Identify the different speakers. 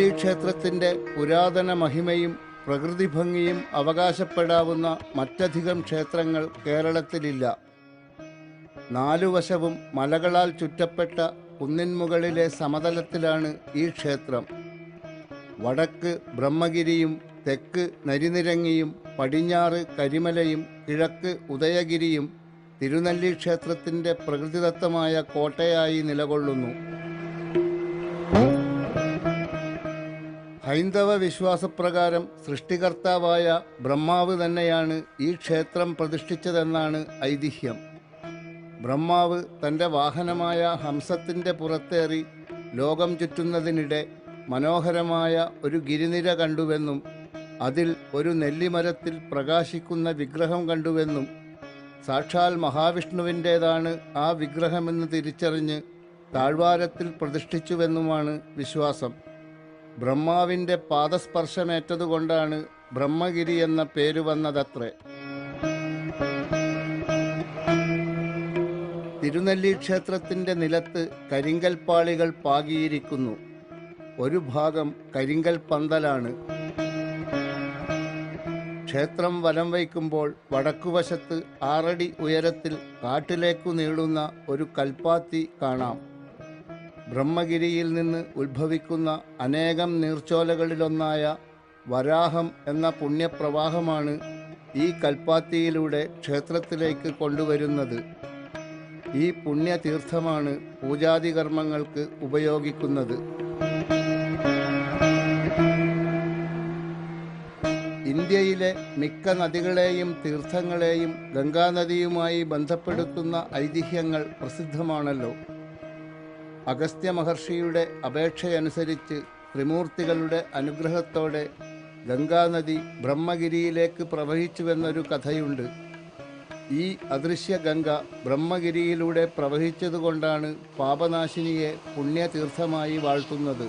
Speaker 1: ഈ ക്ഷേത്രത്തിന്റെ പുരാതന മഹിമയും പ്രകൃതി ഭംഗിയും അവകാശപ്പെടാവുന്ന മറ്റധികം ക്ഷേത്രങ്ങൾ കേരളത്തിലില്ല. നാലുവശവും മലകളാൽ ചുറ്റപ്പെട്ട കുന്നിൻമുകളിലെ സമതലത്തിലാണ് ഈ ക്ഷേത്രം. വടക്ക് ബ്രഹ്മഗിരിയും തെക്ക് നരിനിരങ്ങിയും പടിഞ്ഞാറ് കരിമലയും കിഴക്ക് ഉദയഗിരിയും തിരുനെല്ലി ക്ഷേത്രത്തിന്റെ പ്രകൃതിദത്തമായ കോട്ടയായി നിലകൊള്ളുന്നു. ഹൈന്ദവ വിശ്വാസപ്രകാരം സൃഷ്ടികർത്താവായ ബ്രഹ്മാവ് തന്നെയാണ് ഈ ക്ഷേത്രം പ്രതിഷ്ഠിച്ചതെന്നാണ് ഐതിഹ്യം. ബ്രഹ്മാവ് തന്റെ വാഹനമായ ഹംസത്തിന്റെ പുറത്തേറി ലോകം ചുറ്റുന്നതിനിടെ മനോഹരമായ ഒരു ഗിരിനിര കണ്ടുവെന്നും അതിൽ ഒരു നെല്ലിമരത്തിൽ പ്രകാശിക്കുന്ന വിഗ്രഹം കണ്ടുവെന്നും സാക്ഷാൽ മഹാവിഷ്ണുവിന്റേതാണ് ആ വിഗ്രഹമെന്ന് തിരിച്ചറിഞ്ഞ് താഴ്വാരത്തിൽ പ്രതിഷ്ഠിച്ചുവെന്നുമാണ് വിശ്വാസം. ബ്രഹ്മാവിന്റെ പാദസ്പർശമേറ്റതുകൊണ്ടാണ് ബ്രഹ്മഗിരി എന്ന പേര് വന്നതത്രേ. തിരുനെല്ലി ക്ഷേത്രത്തിന്റെ നിലത്ത് കരിങ്കൽപ്പാളികൾ പാകിയിരിക്കുന്നു. ഒരു ഭാഗം കരിങ്കൽ പന്തലാണ്. ക്ഷേത്രം വലം വയ്ക്കുമ്പോൾ വടക്കുവശത്ത് ആറടി ഉയരത്തിൽ കാട്ടിലേക്കു നീളുന്ന ഒരു കൽപ്പാത്തി കാണാം. ബ്രഹ്മഗിരിയിൽ നിന്ന് ഉത്ഭവിക്കുന്ന അനേകം നീർച്ചോലകളിലൊന്നായ വരാഹം എന്ന പുണ്യപ്രവാഹമാണ് ഈ കൽപ്പാത്തിയിലൂടെ ക്ഷേത്രത്തിലേക്ക് കൊണ്ടുവരുന്നത്. ഈ പുണ്യതീർത്ഥമാണ് പൂജാതി കർമ്മങ്ങൾക്ക് ഉപയോഗിക്കുന്നത്. ഇന്ത്യയിലെ മിക്ക നദികളെയും തീർത്ഥങ്ങളെയും ഗംഗാനദിയുമായി ബന്ധപ്പെടുത്തുന്ന ഐതിഹ്യങ്ങൾ പ്രസിദ്ധമാണല്ലോ. അഗസ്ത്യ മഹർഷിയുടെ അപേക്ഷയനുസരിച്ച് ത്രിമൂർത്തികളുടെ അനുഗ്രഹത്തോടെ ഗംഗാനദി ബ്രഹ്മഗിരിയിലേക്ക് പ്രവഹിച്ചുവെന്നൊരു കഥയുണ്ട്. ഈ അദൃശ്യ ഗംഗ ബ്രഹ്മഗിരിയിലൂടെ പ്രവഹിച്ചതുകൊണ്ടാണ് പാപനാശിനിയെ പുണ്യതീർത്ഥമായി വാഴ്ത്തുന്നത്.